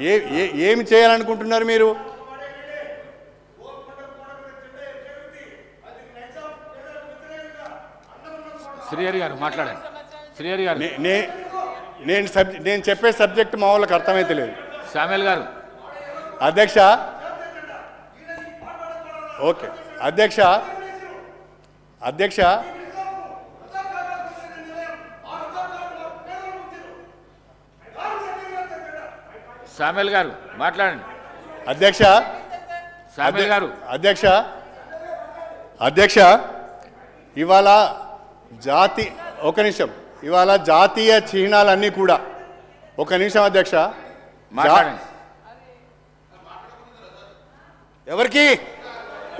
ఏ ఏమి చేయాలనుకుంటున్నారు మీరు? శ్రీహరి గారు మాట్లాడండి. శ్రీహరి గారు. నేను సబ్ నేను చెప్పే సబ్జెక్ట్ మా వాళ్ళకి అర్థమైతే లేదు. శామ్యుల్ గారు. అధ్యక్ష? ఓకే. అధ్యక్ష? అధ్యక్ష? శామ్యుల్ గారు మాట్లాడండి. అధ్యక్ష శామ్యుల్ గారు. అధ్యక్ష అధ్యక్ష ఇవాళ జాతి ఒక నిమిషం. ఇవాళ జాతీయ చిహ్నాలన్నీ కూడా. ఒక నిమిషం అధ్యక్ష. మాట్లాడండి. ఎవరికి?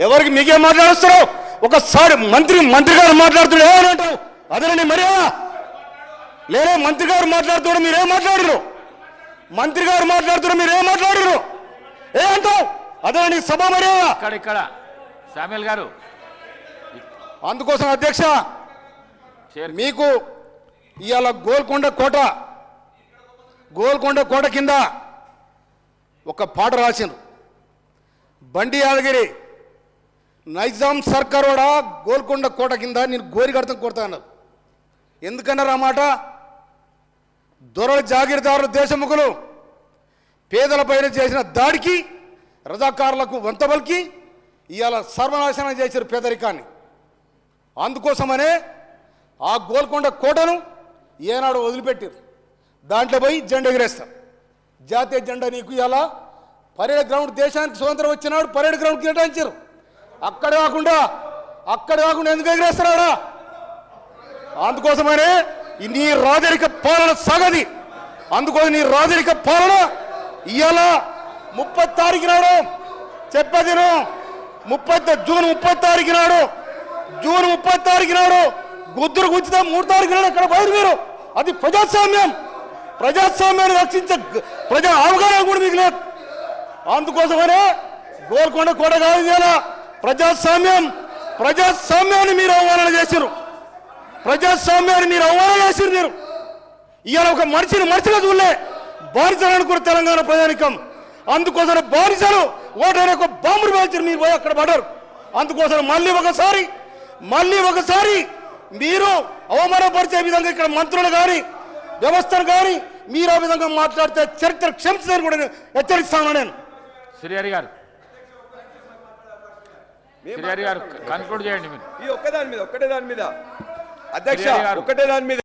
ఎవరికి మీకే మాట్లాడుస్తారు? ఒకసారి మంత్రి మంత్రి గారు మాట్లాడుతుడు ఏమంటావు అదేనండి మర్యాద. లేరే మంత్రి గారు మాట్లాడుతుడు మీరేం మాట్లాడరు? మంత్రి గారు మాట్లాడుతున్నారు మీరేం మాట్లాడరు ఏ అంటావు అదేనండి సభ మర్యాద. ఇక్కడ ఇక్కడ. శామ్యుల్ గారు. అందుకోసం అధ్యక్ష మీకు ఇవాళ గోల్కొండ కోట గోల్కొండ కోట కింద ఒక పాట రాసిండ్రు. బండి యాదగిరి నైజాం సర్కార్ కూడా గోల్కొండ కోట కింద నేను గోరి కడతాం కొడతా అన్నారు. ఎందుకన్నారు ఆ మాట? దొరల జాగీర్దారులు దేశముఖులు. పేదలపైన చేసిన దాడికి రజాకారులకు వంతబలికి ఇవాళ సర్వనాశనం చేశారు పేదరికాన్ని. అందుకోసమనే ఆ గోల్కొండ కోటను ఏనాడు వదిలిపెట్టారు. దాంట్లో పోయి జెండా ఎగిరేస్తారు. జాతీయ జెండా నీకు ఇలా పరేడ్ గ్రౌండ్ దేశానికి స్వతంత్రం వచ్చినాడు పరేడ్ గ్రౌండ్ కేటాయించారు. అక్కడ కాకుండా అక్కడ కాకుండా ఎందుకు ఎగిరేస్తున్నాడా? అందుకోసమనే నీ రాజరిక పాలన సాగది. అందుకోసం నీ రాజరిక పాలన ఇవాళ ముప్పై తారీఖు నాడు. చెప్పేది ముప్పై జూన్ ముప్పై తారీఖు నాడు. జూన్ ముప్పై తారీఖు నాడు. గుద్దురు గుచ్చితే మూడు తారీఖు నాడు అక్కడ బయట మీరు. అది ప్రజాస్వామ్యం. ప్రజాస్వామ్యాన్ని రక్షించే ప్రజా అవగాహన కూడా మీకు లేదు. అందుకోసమనే గోల్కొండ కూడా కాదు ఇవాళ ప్రజాస్వామ్యం. ప్రజాస్వామ్యాన్ని మీరు అవగాహన చేశారు ప్రజాస్వామ్యాన్ని మీరు అవమానం చేశారు మీరు. ఇవాళ ఒక మనిషిని మనిషిగా చూడలే. బానిసలు అనుకున్న తెలంగాణ ప్రజానికం. అందుకోసం బానిసలు ఓటైన ఒక బాంబులు పేల్చారు మీరు పోయి అక్కడ పడ్డారు. అందుకోసం మళ్ళీ ఒకసారి మళ్ళీ ఒకసారి మీరు అవమానపరిచే విధంగా ఇక్కడ మంత్రులు కానీ వ్యవస్థను కానీ మీరు ఆ విధంగా మాట్లాడితే చరిత్ర క్షమించదని కూడా నేను హెచ్చరిస్తాను నేను. శ్రీహరి గారు. శ్రీహరి గారు కన్క్లూడ్ చేయండి మీరు. ఈ ఒక్కదాని మీద ఒక్కటే దాని మీద. అధ్యక్ష. ఒక్కటే దాని మీద